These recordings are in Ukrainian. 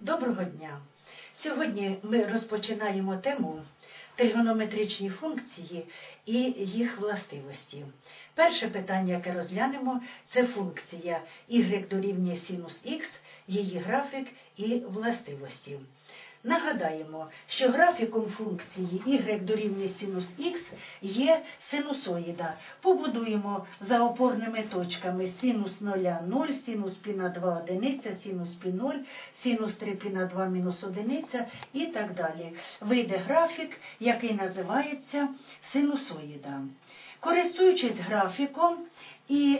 Доброго дня! Сьогодні ми розпочинаємо тему тригонометричні функції і їх властивості. Перше питання, яке розглянемо, це функція y дорівнює синус х, її графік і властивості. Нагадаємо, що графіком функції y дорівнює синус х є синусоїда. Побудуємо за опорними точками синус 0 0, синус пі на 2 одиниця, синус пі 0, синус 3 пі на 2 мінус одиниця і так далі. Вийде графік, який називається синусоїда. Користуючись графіком і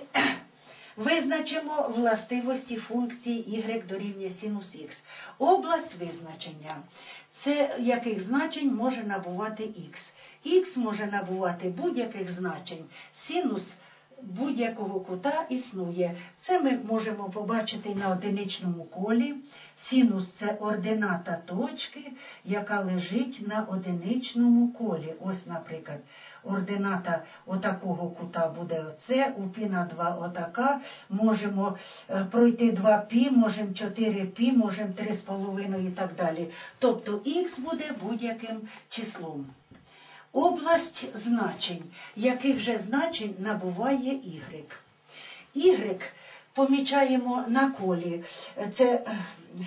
Визначимо властивості функції y дорівнює синус х. Область визначення. Це яких значень може набувати х. Х може набувати будь-яких значень. Синус будь-якого кута існує. Це ми можемо побачити на одиничному колі. Синус це ордината точки, яка лежить на одиничному колі. Ось, наприклад, ордината отакого кута буде оце, у пі на 2 отака. Можемо е, пройти 2 пі, можемо 4 пі, можемо 3,5 і так далі. Тобто х буде будь-яким числом. Область значень, яких же значень набуває y. Y помічаємо на колі. Це е,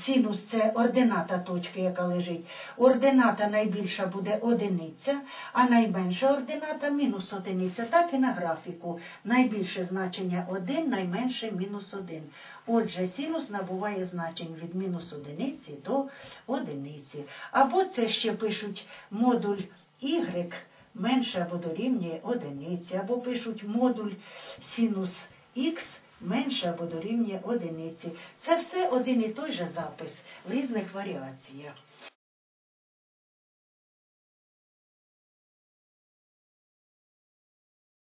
синус це ордината точки, яка лежить. Ордината найбільша буде одиниця, а найменша ордината мінус одиниця. Так і на графіку. Найбільше значення 1, найменше мінус 1. Отже, синус набуває значень від мінус одиниці до одиниці. Або це ще пишуть модуль y менше або дорівнює одиниці, або пишуть модуль синус х менше або дорівнює одиниці. Це все один і той же запис в різних варіаціях.